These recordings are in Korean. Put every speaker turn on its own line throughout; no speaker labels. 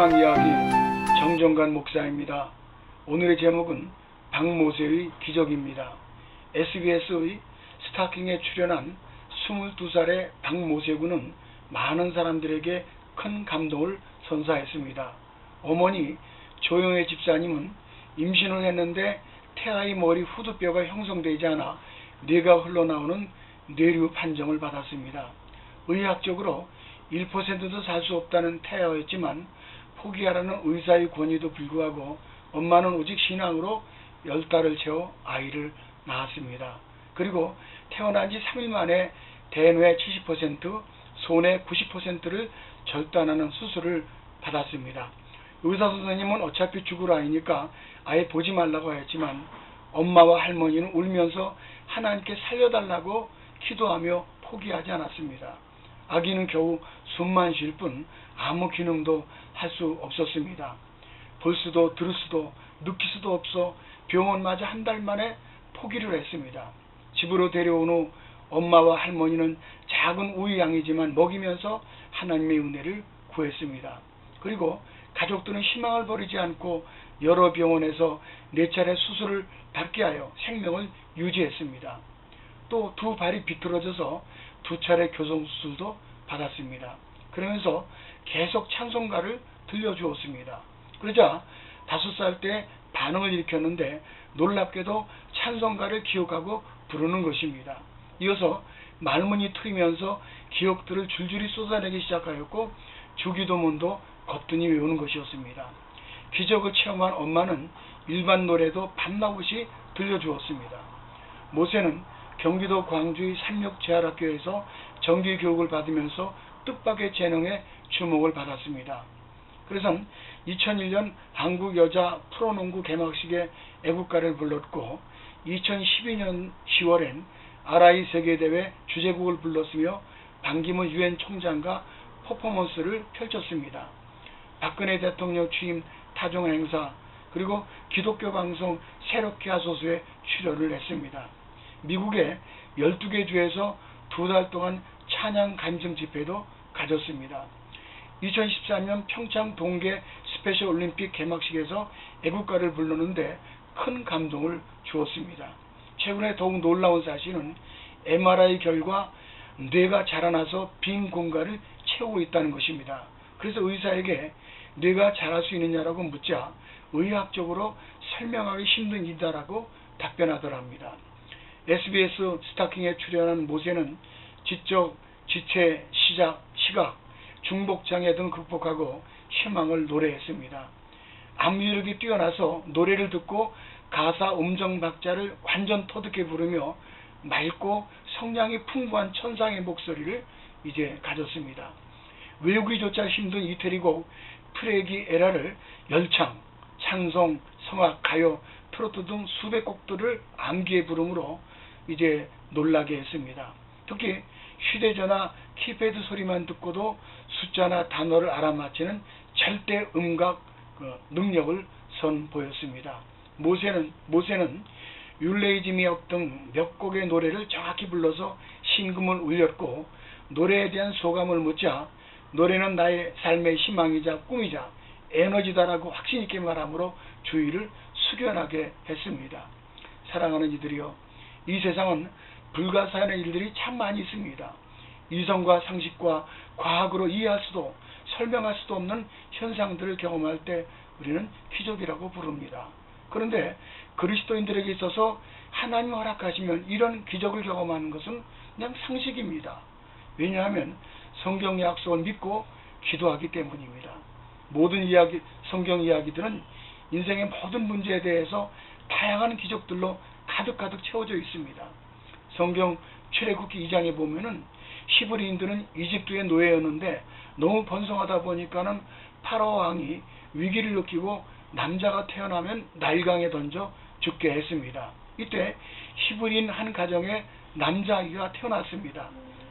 희망 이야기 정정관 목사입니다. 오늘의 제목은 박모세의 기적입니다. SBS의 스타킹에 출연한 22살의 박모세 군은 많은 사람들에게 큰 감동을 선사했습니다. 어머니 조영애 집사님은 임신을 했는데 태아의 머리 후두뼈가 형성되지 않아 뇌가 흘러나오는 뇌류 판정을 받았습니다. 의학적으로 1%도 살 수 없다는 태아였지만 포기하라는 의사의 권유도 불구하고 엄마는 오직 신앙으로 열 달을 채워 아이를 낳았습니다. 그리고 태어난 지 3일 만에 대뇌 70%, 손의 90%를 절단하는 수술을 받았습니다. 의사 선생님은 어차피 죽을 아이니까 아예 보지 말라고 했지만 엄마와 할머니는 울면서 하나님께 살려달라고 기도하며 포기하지 않았습니다. 아기는 겨우 숨만 쉴 뿐 아무 기능도 할 수 없었습니다. 볼 수도 들을 수도 느낄 수도 없어 병원마저 한달 만에 포기를 했습니다. 집으로 데려온 후 엄마와 할머니는 작은 우유양이지만 먹이면서 하나님의 은혜를 구했습니다. 그리고 가족들은 희망을 버리지 않고 여러 병원에서 네 차례 수술을 받게 하여 생명을 유지했습니다. 또 두 발이 비틀어져서 두 차례 교정수술도 받았습니다. 그러면서 계속 찬송가를 들려주었습니다. 그러자 다섯 살 때 반응을 일으켰는데 놀랍게도 찬송가를 기억하고 부르는 것입니다. 이어서 말문이 트이면서 기억들을 줄줄이 쏟아내기 시작하였고 주기도문도 거뜬히 외우는 것이었습니다. 기적을 체험한 엄마는 일반 노래도 밤낮없이 들려주었습니다. 모세는 경기도 광주의 삼육재활학교에서 정규 교육을 받으면서 뜻밖의 재능에 주목을 받았습니다. 그래서 2001년 한국 여자 프로농구 개막식에 애국가를 불렀고 2012년 10월엔 아라이 세계대회 주제곡을 불렀으며 반기문 유엔 총장과 퍼포먼스를 펼쳤습니다. 박근혜 대통령 취임 타종 행사 그리고 기독교 방송 새롭게 하소서에 출연을 했습니다. 미국의 12개 주에서 두 달 동안 찬양 간증 집회도 가졌습니다. 2014년 평창 동계 스페셜 올림픽 개막식에서 애국가를 불렀는데 큰 감동을 주었습니다. 최근에 더욱 놀라운 사실은 MRI 결과 뇌가 자라나서 빈 공간을 채우고 있다는 것입니다. 그래서 의사에게 뇌가 자랄 수 있느냐라고 묻자 의학적으로 설명하기 힘든 일이다라고 답변하더랍니다. SBS 스타킹에 출연한 모세는 지적, 지체, 시작, 시각, 중복장애 등 극복하고 희망을 노래했습니다. 암유력이 뛰어나서 노래를 듣고 가사 음정 박자를 완전 터득해 부르며 맑고 성량이 풍부한 천상의 목소리를 이제 가졌습니다. 외우기조차 힘든 이태리곡 프레기 에라를 열창, 찬송, 성악, 가요, 트로트 등 수백 곡들을 암기해 부름으로 이제 놀라게 했습니다. 특히 휴대전화 키패드 소리만 듣고도 숫자나 단어를 알아맞히는 절대 음각 그 능력을 선보였습니다. 모세는 모세는 율레이즘이역 등몇 곡의 노래를 정확히 불러서 신금을 울렸고 노래에 대한 소감을 묻자 노래는 나의 삶의 희망이자 꿈이자 에너지다라고 확신 있게 말하므로 주의를 숙연하게 했습니다. 사랑하는 이들이여 이 세상은 불가사의 일들이 참 많이 있습니다. 이성과 상식과 과학으로 이해할 수도 설명할 수도 없는 현상들을 경험할 때 우리는 기적이라고 부릅니다. 그런데 그리스도인들에게 있어서 하나님 허락하시면 이런 기적을 경험하는 것은 그냥 상식입니다. 왜냐하면 성경 약속을 믿고 기도하기 때문입니다. 모든 이야기, 성경 이야기들은 인생의 모든 문제에 대해서 다양한 기적들로 가득가득 채워져 있습니다. 성경 출애굽기 2장에 보면은 히브리인들은 이집트의 노예였는데 너무 번성하다 보니까는 파라오 왕이 위기를 느끼고 남자가 태어나면 나일강에 던져 죽게 했습니다. 이때 히브리인 한 가정에 남자아기가 태어났습니다.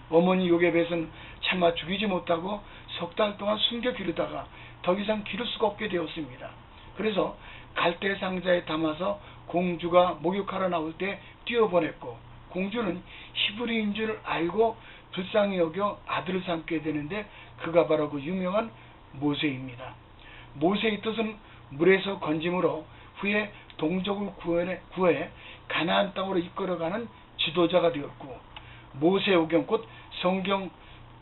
어머니 요괴벳은 차마 죽이지 못하고 석 달 동안 숨겨 기르다가 더 이상 기를 수가 없게 되었습니다. 그래서 갈대 상자에 담아서 공주가 목욕하러 나올 때 뛰어보냈고 공주는 히브리인 줄 알고 불쌍히 여겨 아들을 삼게 되는데 그가 바로 그 유명한 모세입니다. 모세의 뜻은 물에서 건짐으로 후에 동족을 구해, 가나안 땅으로 이끌어가는 지도자가 되었고 모세 오경 곧 성경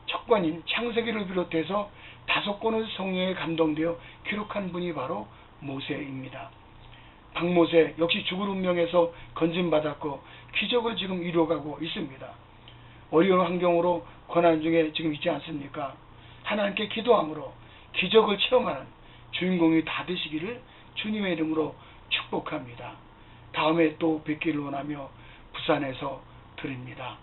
척관인 창세기를 비롯해서 다섯 권의 성령에 감동되어 기록한 분이 바로 모세입니다. 박모세 역시 죽을 운명에서 건진받았고 기적을 지금 이루어가고 있습니다. 어려운 환경으로 고난 중에 지금 있지 않습니까? 하나님께 기도함으로 기적을 체험하는 주인공이 다 되시기를 주님의 이름으로 축복합니다. 다음에 또 뵙기를 원하며 부산에서 드립니다.